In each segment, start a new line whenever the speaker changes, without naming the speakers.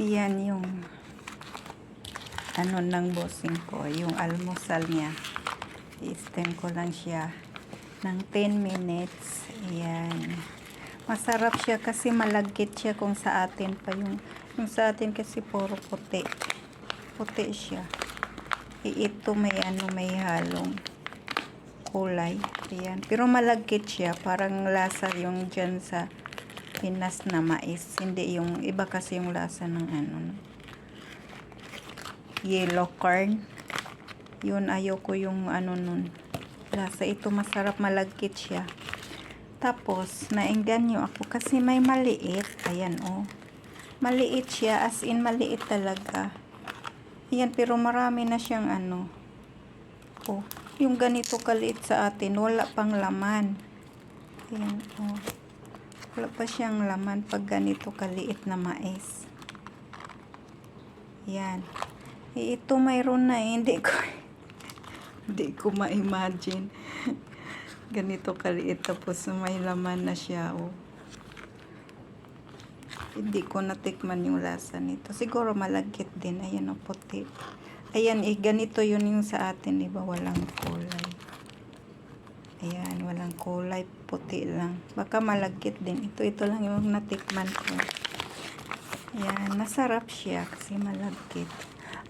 Yan yung ano ng bossing ko, yung almusal niya. I-steam ko lang siya ng 10 minutes. Ayan. Masarap siya kasi malagkit siya kung sa atin pa yung yung sa atin kasi puro puti. Puti siya. Ito may ano may halong kulay. Ayan. Pero malagkit siya. Parang lasa yung dyan sa Pinas na mais. Hindi yung iba kasi yung lasa ng ano. no? Yellow corn. Yun ayoko yung ano nun. Lasa ito masarap malagkit siya. Tapos naengganyo ako kasi may maliit. Ayan oh. Maliit siya as in maliit talaga. Ayan pero marami na siyang ano. Oh, yung ganito kaliit sa atin wala pang laman. Ayan oh. Wala pa siyang laman pag ganito kaliit na mais. Yan. Eh, ito mayroon na eh. Hindi ko, hindi ko ma-imagine. Ganito kaliit tapos may laman na siya. Oh. Hindi ko natikman yung lasa nito. Siguro malagkit din. Ayan o, puti. Ayan, eh, ganito yun yung sa atin. Diba? Walang kulay. Ayan, walang kulay, puti lang. Baka malagkit din. Ito, ito lang yung natikman ko. Ayan, masarap siya kasi malagkit.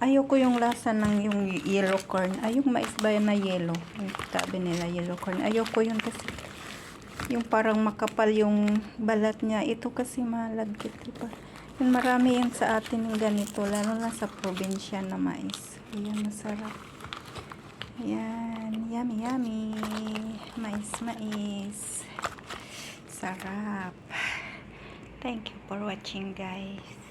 Ayoko yung lasa ng yung yellow corn. Ay, yung mais ba na yellow? Yung sabi nila yellow corn. Ayoko yun kasi yung parang makapal yung balat niya. Ito kasi malagkit, diba? Yung marami yung sa atin yung ganito, lalo na sa probinsya na mais. Ayan, masarap. Ayan, yummy, yummy. Mais, mais. Sarap. Thank you for watching, guys.